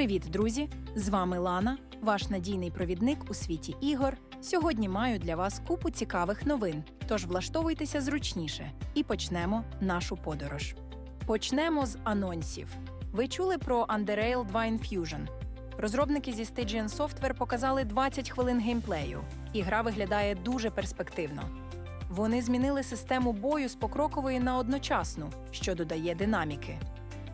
Привіт, друзі! З вами Лана, ваш надійний провідник у світі ігор. Сьогодні маю для вас купу цікавих новин. Тож влаштовуйтеся зручніше і почнемо нашу подорож. Почнемо з анонсів. Ви чули про Underrail 2 Infusion? Розробники зі Stygian Software показали 20 хвилин геймплею, і гра виглядає дуже перспективно. Вони змінили систему бою з покрокової на одночасну, що додає динаміки.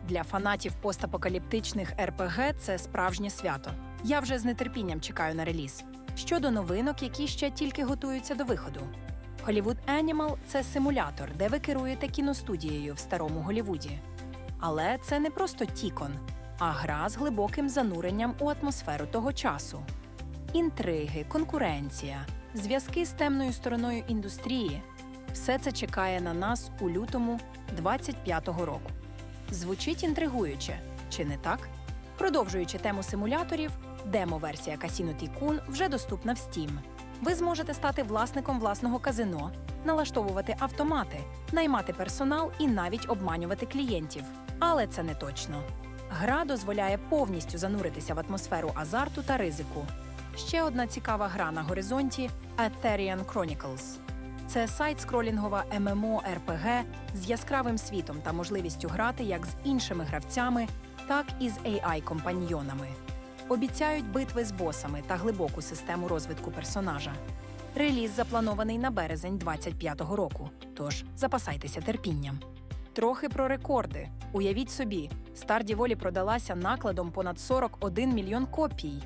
Для фанатів постапокаліптичних РПГ це справжнє свято. Я вже з нетерпінням чекаю на реліз. Щодо новинок, які ще тільки готуються до виходу. Hollywood Animal – це симулятор, де ви керуєте кіностудією в старому Голівуді. Але це не просто тікон, а гра з глибоким зануренням у атмосферу того часу. Інтриги, конкуренція, зв'язки з темною стороною індустрії все це чекає на нас у лютому 25-го року. Звучить інтригуюче, чи не так? Продовжуючи тему симуляторів, демо-версія Casino Tycoon вже доступна в Steam. Ви зможете стати власником власного казино, налаштовувати автомати, наймати персонал і навіть обманювати клієнтів. Але це не точно. Гра дозволяє повністю зануритися в атмосферу азарту та ризику. Ще одна цікава гра на горизонті Aetherian Chronicles. Це сайт-скролінгова ММО РПГ з яскравим світом та можливістю грати як з іншими гравцями, так і з AI-компаньйонами. Обіцяють битви з босами та глибоку систему розвитку персонажа. Реліз запланований на березень 25-го року, тож запасайтеся терпінням. Трохи про рекорди. Уявіть собі, Старді Волі продалася накладом понад 41 мільйон копій.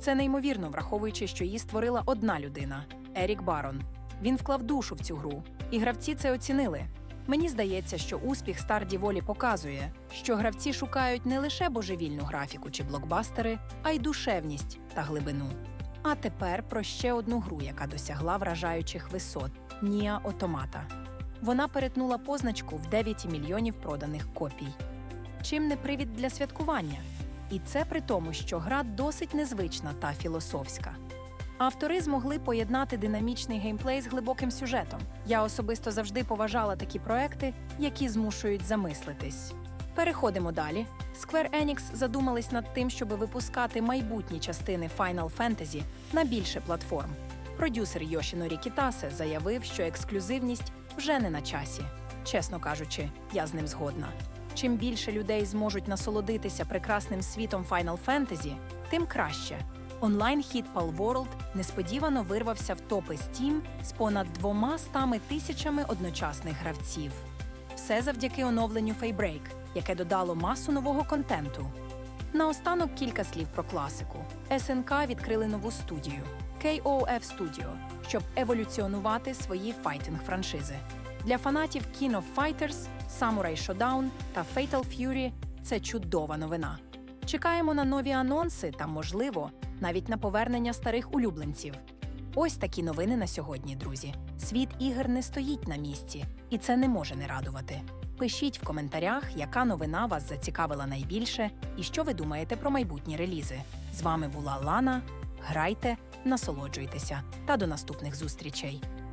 Це неймовірно, враховуючи, що її створила одна людина Ерік Барон. Він вклав душу в цю гру, і гравці це оцінили. Мені здається, що успіх Старді Волі показує, що гравці шукають не лише божевільну графіку чи блокбастери, а й душевність та глибину. А тепер про ще одну гру, яка досягла вражаючих висот Ніа Отомата. Вона перетнула позначку в 9 мільйонів проданих копій. Чим не привід для святкування? І це при тому, що гра досить незвична та філософська. Автори змогли поєднати динамічний геймплей з глибоким сюжетом. Я особисто завжди поважала такі проекти, які змушують замислитись. Переходимо далі. Square Enix задумались над тим, щоб випускати майбутні частини Final Fantasy на більше платформ. Продюсер Йошінорі Кітасе заявив, що ексклюзивність вже не на часі. Чесно кажучи, я з ним згодна. Чим більше людей зможуть насолодитися прекрасним світом Final Fantasy, тим краще. Онлайн-хіт Pal World несподівано вирвався в топи Steam з понад двома стами тисячами одночасних гравців. Все завдяки оновленню Faybreak, яке додало масу нового контенту. Наостанок кілька слів про класику. СНК відкрили нову студію KOF Studio, щоб еволюціонувати свої файтинг-франшизи. Для фанатів King of Fighters, Samurai Shodown та Fatal Fury це чудова новина. Чекаємо на нові анонси та, можливо, навіть на повернення старих улюбленців. Ось такі новини на сьогодні, друзі. Світ ігор не стоїть на місці, і це не може не радувати. Пишіть в коментарях, яка новина вас зацікавила найбільше і що ви думаєте про майбутні релізи. З вами була Лана. Грайте, насолоджуйтеся та до наступних зустрічей.